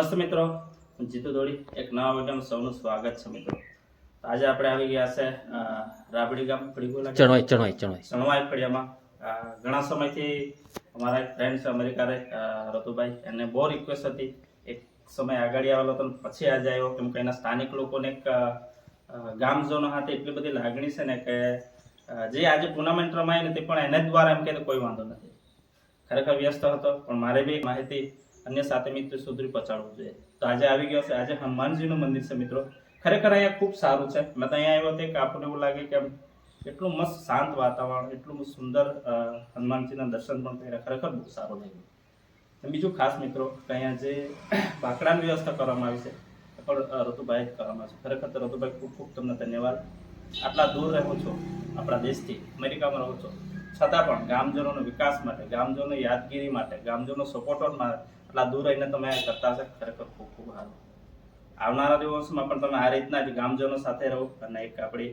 નમસ્તે મિત્રો હું જીતુ દોડી. એક નવા વિડીયોમાં સૌનું સ્વાગત છે મિત્રો. આજે આપણે આવી ગયા છે રાબડી ગામ ફળીગોલા ચણવાઈ ચણવાઈ ચણવાઈ. ચણવાઈ ફળિયામાં ઘણા સમયથી અમારા એક ફ્રેન્ડ છે અમેરિકારે રતુભાઈ. એને બહુ રિક્વેસ્ટ હતી. એક સમય આગળ આવેલો હતો પછી આજે આવ્યો કેમ કે એના સ્થાનિક લોકોને એક ગામ ગામજનો હાથે એટલી બધી લાગણી છે ને કે જે આજે ટુર્નામેન્ટ રમાય નથી પણ એને દ્વારા એમ કે કોઈ વાંધો નથી. ખરેખર વ્યસ્ત હતો પણ મારે બી માહિતી અન્ય સાથે મિત્ર સુધી પહોંચાડવું જોઈએ. તો આજે આવી ગયો છે. આજે હનુમાનજીનું મંદિર છે મિત્રો. ખરેખર અહીંયા ખૂબ સારું છે. મેં તો અહીંયા આવ્યો હતો કે આપણને એવું લાગે કે એટલું મસ્ત શાંત વાતાવરણ, એટલું સુંદર હનુમાનજીના દર્શન પણ કર્યા. ખરેખર બહુ સારું લાગ્યું. બીજું ખાસ મિત્રો, કે અહીંયા જે બાકડાની વ્યવસ્થા કરવામાં આવી છે પણ ઋતુભાઈ જ કરવામાં છે ખરેખર તો રતુભાઈ ખૂબ ખૂબ તમને ધન્યવાદ. આટલા દૂર રહો છો, આપણા દેશથી, અમેરિકામાં રહો છો. છતાં પણ ગામજનોનો વિકાસ માટે ગામજનો યાદગીરી માટે ગામજનો સપોર્ટર આટલા દૂર રહીને તમે કરતા હશે ખરેખર ખૂબ ખૂબ સારું. આવનારા દિવસોમાં પણ તમે આ રીતના જ ગામજનો સાથે રહો અને એક આપણી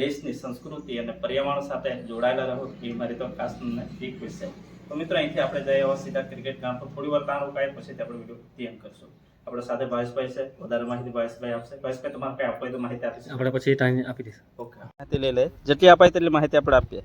દેશની સંસ્કૃતિ અને પર્યાવરણ સાથે જોડાયેલા રહો. એ મારી તો ખાસ તમને એક છે. તો મિત્રો અહીંથી આપણે જઈએ હવે સીધા ક્રિકેટ ગ્રાઉન્ડ પર. થોડી વાર તાણ રોકાય પછી આપણે વીડિયો ધ્યાન કરશું. આપણે સાથે ભાવેશભાઈ છે વધારે માહિતી ભાવેશભાઈ આપશે. ભાવેશભાઈ તમારે કઈ આપવું તો માહિતી આપીશું આપણે પછી ટાઈમ આપી દઈશું. ઓકે માહિતી લઈ લે. જેટલી અપાય તેટલી માહિતી આપણે આપીએ.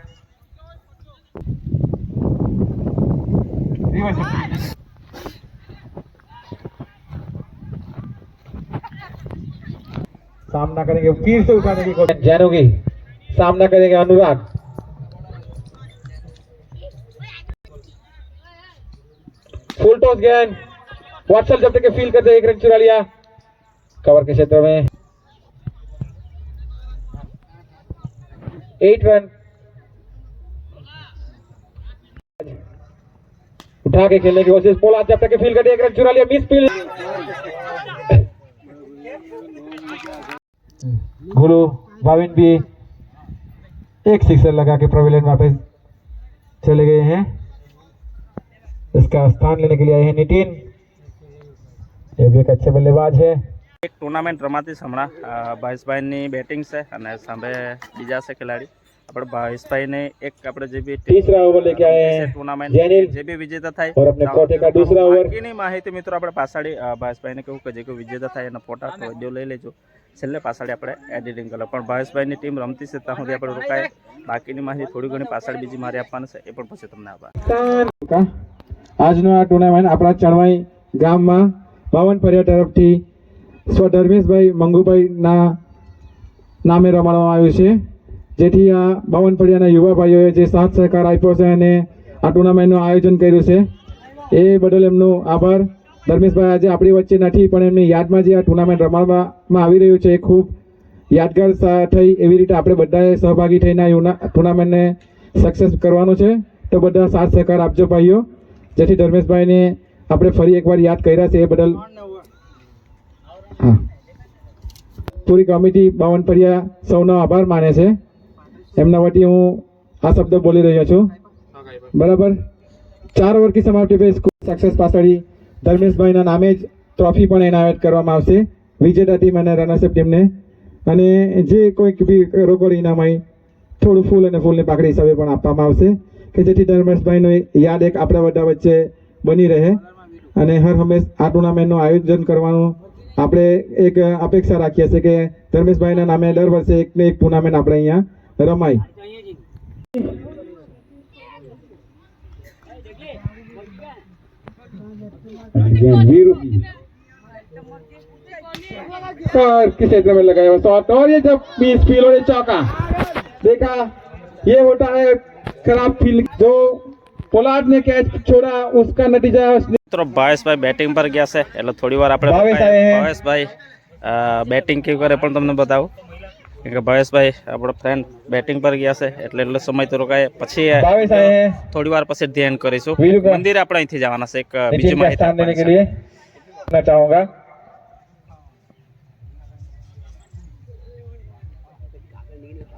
सामना करेंगे, फिर से उठाने की कोशिश। जानोगी, सामना करेंगे अनुराग। फुल टॉस गेंद वात्सल जब तक फील करते एक रन चुरा लिया। कवर के क्षेत्र में। एट रन उठा के खेलने की कोशिश पोला जब तक फील करते एक रन चुरा लिया मिस फील गुरु भाविन भी एक सिक्सर लगा के प्रवेलन वापस चले गए हैं इसका स्थान लेने के लिए आए हैं नितिन ये भी एक अच्छे बल्लेबाज है એક ટુર્નામેન્ટ રમાતી છે હમણાં અ, ભાવેશભાઈની બેટિંગ છે અને સામે બીજા છે ખેલાડી આપણે ભાવેશભાઈને એક આપણે જે બી તીસરા ઓવર લેકે આયે ટુર્નામેન્ટ જે બી વિજેતા થાય ઓર અપને કોટે કા દૂસરા ઓવર? બાકીની માહિતી મિત્રો આપણે પાછાડી ભાવેશભાઈને કહું કે વિજેતા થાય એના ફોટા વીડિયો લઈ લેજો. છેલ્લે પાછાડી આપણે એડિટિંગ કરો પણ ભાવેશભાઈની ટીમ રમતી છે ત્યાં સુધી આપણે રોકાય. બાકીની માહિતી થોડી ઘણી પાછળ બીજી મારે આપવાની છે. એ પણ પછી તમને આપવા આજનો આ ટુર્નામેન્ટ આપણા ચણવાઈ ગામમાં બાવન ફરિયા તરફથી સ્વ ધર્મેશભાઈ મંગુભાઈ ના નામે રમાડવામાં આવ્યું છે. જેથી આ બાવન ફળિયાના યુવા ભાઈઓએ જે સાથ સહકાર આપ્યો છે અને આ ટુર્નામેન્ટનું આયોજન કર્યું છે, એ બદલ એમનો આભાર. ધર્મેશભાઈ, આજે આપણી વચ્ચે નથી, પણ એમની યાદમાં જે આ ટુર્નામેન્ટ રમાડવામાં આવી રહ્યું છે, એ ખૂબ યાદગાર થઈ એવી રીતે આપણે બધાએ સહભાગી થઈને આ ટુર્નામેન્ટને સક્સેસ કરવાનું છે. તો બધા સાથ સહકાર આપજો ભાઈઓ. જેથી ધર્મેશભાઈને આપણે ફરી એકવાર યાદ કર્યા છે, એ બદલ હા. પૂરી કમિટી બાવન પર્યા સૌનો આભાર માને છે. એમના વતી હું આ શબ્દ બોલી રહ્યો છું. બરાબર? ચાર ઓવરની સમાપ્તિ પે સક્સેસ પાછળ ધર્મેશભાઈના નામે જ ટ્રોફી પણ એનાયત કરવામાં આવશે. વિજેતા ટીમ અને રનર્સઅપ ટીમને અને જે કોઈક બી રોકડ ઇનામ હોય, થોડું ફૂલ અને ફૂલની પાકડી હિસાબે પણ આપવામાં આવશે. કે જેથી ધર્મેશભાઈનો યાદ એક આપણા બધા વચ્ચે બની રહે અને હર હંમેશ આ ટુર્નામેન્ટનું આયોજન કરવાનું આપણે એક અપેક્ષા રાખીએ છીએ કે ધર્મેશભાઈના નામે દર વર્ષે એક ને એક ટુર્નામેન્ટ આપણે અહીંયા રમાય वीरू की और किस क्षेत्र में लगाया हुआ शॉट और ये जब बीस फील और ये चौका देखा ये होता है खराब फील जो पोलार्ड ने कैच छोड़ा उसका नतीजा उसने મિત્રો ભાવેશભાઈ બેટિંગ પર ગયા છે એટલે થોડી વાર આપણે ભાવેશ રોકાઈએ. આયે હે. ભાવેશભાઈ બેટિંગ કેવું કરે પણ તમને બતાવું કેમ કે ભાવેશભાઈ આપણો ફ્રેન્ડ બેટિંગ પર ગયા છે એટલે એટલો સમય તો રોકાય પછી बाईस आए हैं થોડી વાર પછી ધ્યાન કરીશું વીરુ કા- મંદિર આપણે અહીંથી જવાના છે એક બીજી नितिन का માહિતી स्थान देने के આપવાની છે. लिए मैं चाहूंगा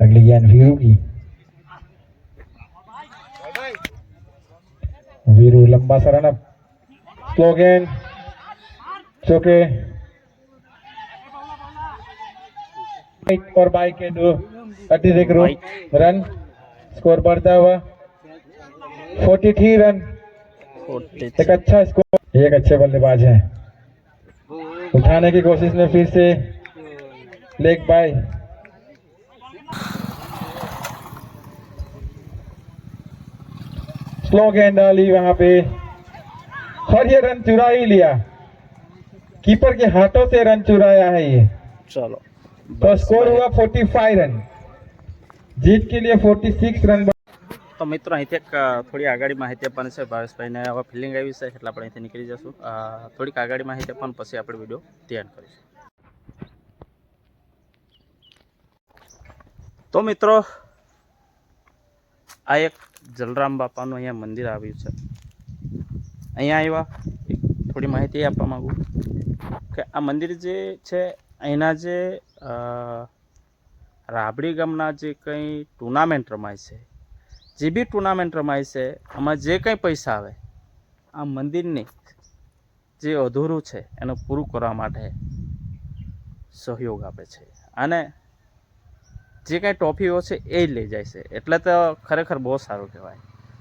अगली गेंद वीरू की वीरू लंबा सा रन स्लो गेंद चौके और बाइक के दो अतिरिक्त रन स्कोर बढ़ता हुआ। 43 रन एक अच्छा स्कोर एक अच्छे बल्लेबाज हैं। उठाने की कोशिश में फिर से। लेग बाय स्लो गेंद डाली वहाँ पे। और ये रन चुरा ही लिया। कीपर के हाथों से रन चुराया है ये। ચલો तो स्कोर हुआ 45 रन जीत के लिए 46 रन તો મિત્રો અહીંથી એક અ, થોડી આગળ માહિતી આપવાની છે ભાવેશભાઈને હવે ફિલિંગ આવી છે એટલે આપણે અહીંથી નીકળી જશું અ, થોડીક આગળ માહિતી આપવાની પછી આપણે વિડીયો ધ્યાન કરીશું તો મિત્રો આ એક જલરામ બાપાનું અહીંયા મંદિર આવ્યું છે અહીંયા આવ્યા એક થોડી માહિતી આપવા માગું કે આ મંદિર જે છે અહીંના જે અ, રાબડી ગામના જે કંઈ ટુર્નામેન્ટ રમાય છે, જે બી ટુર્નામેન્ટ રમાય છે, આમાં જે કંઈ પૈસા આવે, આ મંદિરની જે અધૂરું છે, એનું પૂરું કરવા માટે સહયોગ આપે છે. અને જે કાંઈ ટ્રોફીઓ છે, એ જ લઈ જાય છે. એટલે તો ખરેખર બહુ સારું કહેવાય.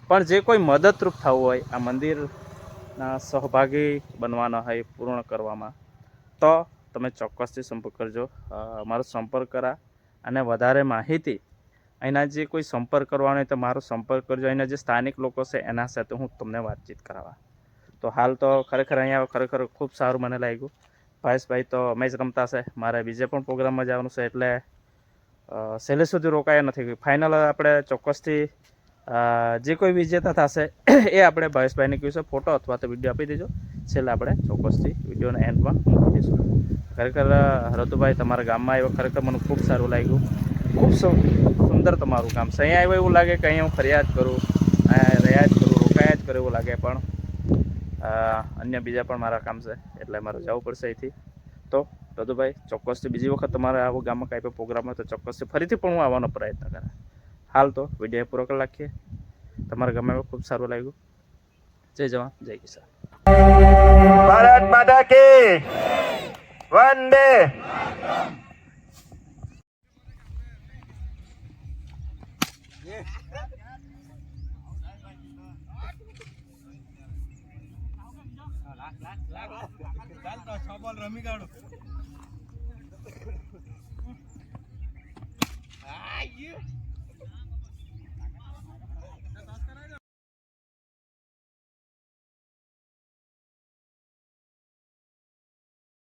પણ જે કોઈ મદદરૂપ થવું હોય, આ મંદિરના સહભાગી બનવાના હોય, પૂર્ણ કરવામાં, તો તમે ચોક્કસથી સંપર્ક કરજો. મારો સંપર્ક કરા અને વધારે માહિતી અહીંના જે કોઈ સંપર્ક કરવાનો હોય તો મારો સંપર્ક કરજો. અહીંના જે સ્થાનિક લોકો છે એના સાથે હું તમને વાતચીત કરાવવા તો હાલ તો ખરેખર અહીંયા ખરેખર ખૂબ સારું મને લાગ્યું. ભાઈસભાઈ તો મેચ રમતા છે મારે બીજે પણ પ્રોગ્રામમાં જવાનું છે એટલે સહેલે સુધી રોકાયા નથી. ફાઇનલ આપણે ચોક્કસથી જે કોઈ વિજેતા થશે એ આપણે ભાવેશભાઈને કહ્યું છે ફોટો અથવા તો વીડિયો આપી દેજો. છેલ્લે આપણે ચોક્કસથી વિડીયોના એન્ડમાં મૂકી દઈશું. ખરેખર રતુભાઈ તમારા ગામમાં આવ્યો ખરેખર મને ખૂબ સારું લાગ્યું. ખૂબ સુંદર તમારું કામ. છે અહીંયા આવ્યો એવું લાગે કે અહીંયા હું ફરિયાદ કરું અહીંયા રહ્યા જ કરું રોકાયા જ કરું એવું લાગે પણ અન્ય બીજા પણ મારા કામ છે એટલે મારે જવું પડશે અહીંથી. તો રતુભાઈ ચોક્કસથી બીજી વખત તમારે આવો ગામમાં કાંઈ પણ પ્રોગ્રામ હોય તો ચોક્કસથી ફરીથી પણ હું આવવાનો પ્રયત્ન કરે. હાલ તો વીડિયો પૂરો કરી નાખીએ. તમારા ગામમાં ખૂબ સારું લાગ્યું. જય જવાન જય કિસાન. One day.